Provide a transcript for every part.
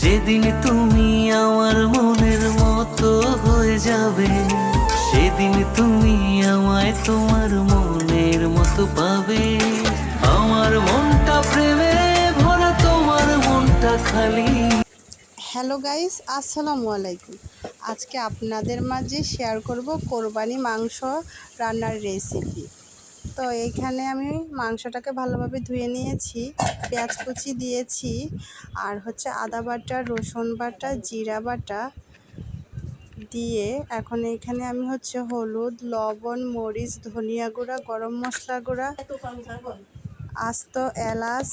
যেদিন তুমি আমার মনের মতো হয়ে যাবে, সেদিন তুমি আমায় তোমার মনের মতো পাবে। আমার মনটা প্রেমে ভরা, তোমার মনটা খালি। হ্যালো গাইস, আসসালামু আলাইকুম। আজকে আপনাদের মাঝে শেয়ার করব কোরবানি মাংস রান্নার রেসিপি তো এইখানে আমি মাংসটাকে ভালোভাবে ধুয়ে নিয়েছি, পেঁয়াজ কুচি দিয়েছি, আর হচ্ছে আদা বাটা, রসুন বাটা, জিরা বাটা দিয়ে এখন এইখানে আমি হচ্ছে হলুদ, লবণ, মরিচ, ধনিয়া গুঁড়া, গরম মশলা গুঁড়া, আস্ত এলাচ,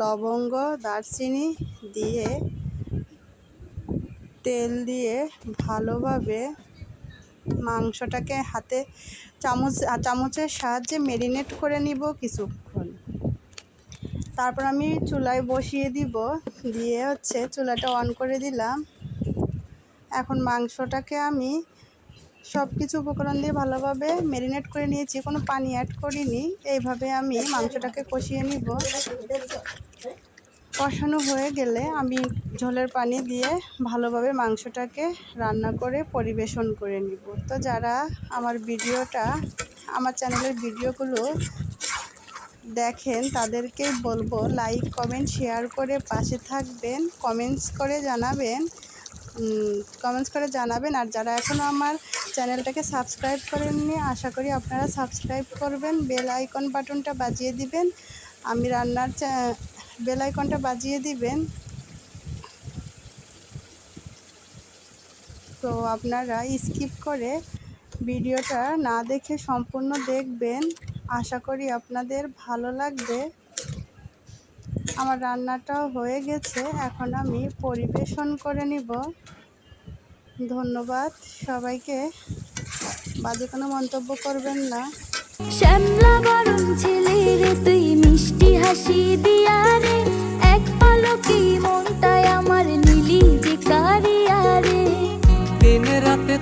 লবঙ্গ, দারচিনি দিয়ে তেল দিয়ে ভালোভাবে মাংসটাকে হাতে চামচ চামচের সাহায্যে মেরিনেট করে নিব কিছুক্ষণ। তারপর আমি চুলায় বসিয়ে দিব, দিয়ে হচ্ছে চুলাটা অন করে দিলাম। এখন মাংসটাকে আমি সব কিছু উপকরণ দিয়ে ভালোভাবে মেরিনেট করে নিয়েছি, কোনো পানি অ্যাড করিনি। এইভাবে আমি মাংসটাকে কষিয়ে নিব। কষানো হয়ে গেলে আমি ঝোলের পানি দিয়ে ভালোভাবে মাংসটাকে রান্না করে পরিবেশন করে নিব। তো যারা আমার ভিডিওটা, আমার চ্যানেলের ভিডিওগুলো দেখেন, তাদেরকেই বলব লাইক, কমেন্ট, শেয়ার করে পাশে থাকবেন। কমেন্টস করে জানাবেন। কমেন্টস করে জানাবেন। আর যারা এখনও আমার চ্যানেলটাকে সাবস্ক্রাইব করেননি, আশা করি আপনারা সাবস্ক্রাইব করবেন। বেল আইকন বাটনটা বাজিয়ে দিবেন। আমি রান্নার বেল আইকনটা বাজিয়ে দিবেন। তো আপনারা স্কিপ করে ভিডিওটা না দেখে সম্পূর্ণ দেখবেন। আশা করি আপনাদের ভালো লাগবে। আমার রান্নাটাও হয়ে গেছে, এখন আমি পরিবেশন করে নিব। ধন্যবাদ, সবাইকে। বাজে কোনো মন্তব্য করবেন না। শ্যামলা বরণ ছেলে তুই মিষ্টি হাসি দিয়া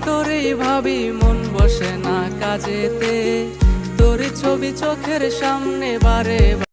তোরে ভাবি মন বসে না কাজেতে। তোর ছবি চোখের সামনে বারে।